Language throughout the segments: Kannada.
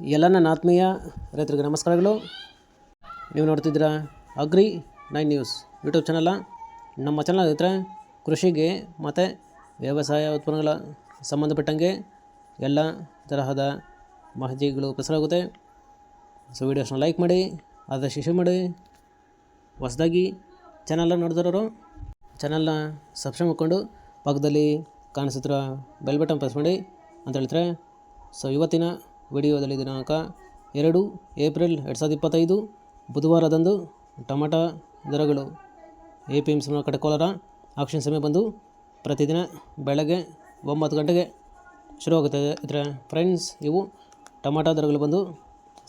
ಎಲ್ಲ ನನ್ನ ಆತ್ಮೀಯ ರೈತರಿಗೆ ನಮಸ್ಕಾರಗಳು. ನೀವು ನೋಡ್ತಿದ್ದೀರಾ ಅಗ್ರಿ ನೈನ್ ನ್ಯೂಸ್ ಯೂಟ್ಯೂಬ್ ಚಾನಲ್ಲ ನಮ್ಮ ಚಾನಲ್ ಇದ್ದರೆ ಕೃಷಿಗೆ ಮತ್ತು ವ್ಯವಸಾಯ ಉತ್ಪನ್ನಗಳ ಸಂಬಂಧಪಟ್ಟಂಗೆ ಎಲ್ಲ ತರಹದ ಮಾಹಿತಿಗಳು ಪ್ರಸಾರವಾಗುತ್ತೆ. ಸೊ ವೀಡಿಯೋಸ್ನ ಲೈಕ್ ಮಾಡಿ, ಆದಷ್ಟು ಶೇರ್ ಮಾಡಿ. ಹೊಸದಾಗಿ ಚಾನಲ್ನ ನೋಡ್ತಿರೋರು, ಚಾನಲ್ನ ಸಬ್ಸ್ಕ್ರೈಬ್ ಮಾಡ್ಕೊಂಡು ಪಕ್ಕದಲ್ಲಿ ಕಾಣಿಸುತ್ತಿರೋ ಬೆಲ್ ಬಟನ್ ಪ್ರೆಸ್ ಮಾಡಿ ಅಂತ ಹೇಳ್ತಾರೆ ಸೊ ಇವತ್ತಿನ ವಿಡಿಯೋದಲ್ಲಿ ದಿನಾಂಕ ಎರಡು ಏಪ್ರಿಲ್ ಎರಡು ಸಾವಿರದ ಇಪ್ಪತ್ತೈದು, ಬುಧವಾರದಂದು ಟೊಮೆಟೊ ದರಗಳು ಎ ಪಿ ಎಂ ಸಿ ಮಾರುಕಟ್ಟೆ ಕೋಲಾರ ಆಕ್ಷನ್ ಸಮಯ ಬಂದು ಪ್ರತಿದಿನ ಬೆಳಗ್ಗೆ ಒಂಬತ್ತು ಗಂಟೆಗೆ ಶುರುವಾಗುತ್ತದೆ ಇದರ ಫ್ರೆಂಡ್ಸ್ ಇವು ಟೊಮಾಟೊ ದರಗಳು ಬಂದು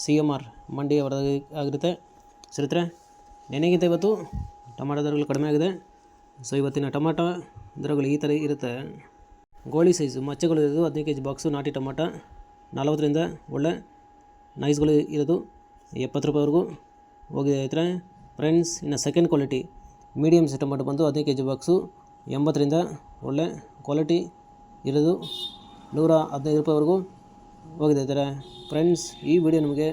ಸಿ ಎಂ ಆರ್ ಮಂಡಿ ವರದಿ ಆಗಿರುತ್ತೆ. ಸರಿತ್ರೆ ನೆನೆಗಿಂತ ಇವತ್ತು ಟೊಮಾಟೊ ದರಗಳು ಕಡಿಮೆ ಆಗಿದೆ. ಸೊ ಇವತ್ತಿನ ಟೊಮಾಟೊ ದರಗಳು ಈ ಥರ ಇರುತ್ತೆ. ಗೋಳಿ ಸೈಜು ಮಚ್ಚೆಗಳು ಇರೋದು ಹದಿನೈದು ಕೆ ಜಿ ಬಾಕ್ಸು ನಾಟಿ ಟೊಮಾಟೊ. ನಲವತ್ತರಿಂದ ಒಳ್ಳೆ ನೈಸ್ಗಳು ಇರೋದು ಎಪ್ಪತ್ತು ರೂಪಾಯಿವರೆಗೂ ಹೋಗಿದೆ ಐತ್ರೆ ಫ್ರೆಂಡ್ಸ್ ಇನ್ನು ಸೆಕೆಂಡ್ ಕ್ವಾಲಿಟಿ ಮೀಡಿಯಮ್ಸ್ ಟೊಮಾಟೊ ಬಂದು ಹದಿನೈದು ಕೆ ಜಿ ಬಾಕ್ಸು ಎಂಬತ್ತರಿಂದ ಒಳ್ಳೆ ಕ್ವಾಲಿಟಿ ಇರೋದು ನೂರ ಹದಿನೈದು ರೂಪಾಯಿವರೆಗೂ ಹೋಗಿದೆ ಐತಾರೆ ಫ್ರೆಂಡ್ಸ್ ಈ ವಿಡಿಯೋ ನಿಮಗೆ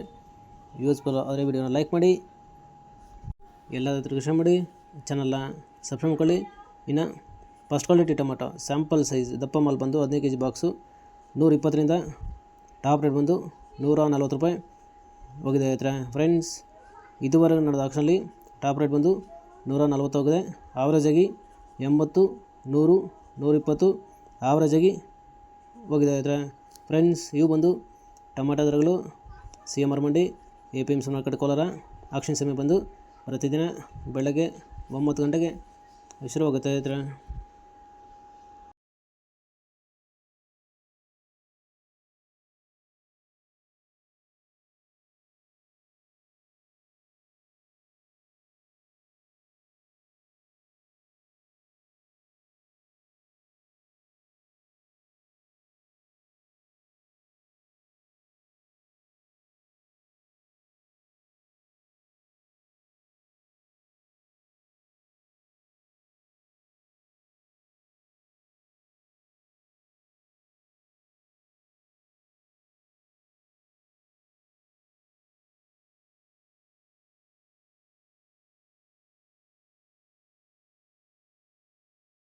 ಯೂಸ್ಫುಲ್ ಆದರೆ ವಿಡಿಯೋನ ಲೈಕ್ ಮಾಡಿ ಎಲ್ಲದರ ವಿಷಯ ಮಾಡಿ ಚಾನಲ್ನ ಸಬ್ಸ್ಕ್ರೈಬ್ ಮಾಡ್ಕೊಳ್ಳಿ. ಇನ್ನು first quality tomato sample size ದಪ್ಪ ಮಾಲ್ ಬಂದು ಹದಿನೈದು ಕೆ ಜಿ ಬಾಕ್ಸು ನೂರ ಇಪ್ಪತ್ತರಿಂದ ಟಾಪ್ ರೇಟ್ ಬಂದು ನೂರ ನಲ್ವತ್ತು ರೂಪಾಯಿ. ಹೋಗಿದೆ ಫ್ರೆಂಡ್ಸ್ ಇದುವರೆಗೆ ನಡೆದ ಆಕ್ಷನಲ್ಲಿ ಟಾಪ್ ರೇಟ್ ಬಂದು ನೂರ ನಲ್ವತ್ತು ಹೋಗಿದೆ. ಆವ್ರೇಜಾಗಿ ಎಂಬತ್ತು, ನೂರು, ನೂರಿಪ್ಪತ್ತು ಆವ್ರೇಜಾಗಿ ಹೋಗಿದೆ ಫ್ರೆಂಡ್ಸ್ ಇವು ಬಂದು ಟೊಮೆಟೊ ದರಗಳು, ಸಿ ಎಂ ಆರ್ ಮಂಡಿ A P M C market Kolar auction ಸಮಯ ಬಂದು ಪ್ರತಿದಿನ ಬೆಳಗ್ಗೆ ಒಂಬತ್ತು ಗಂಟೆಗೆ ಶುರುವಾಗುತ್ತೆ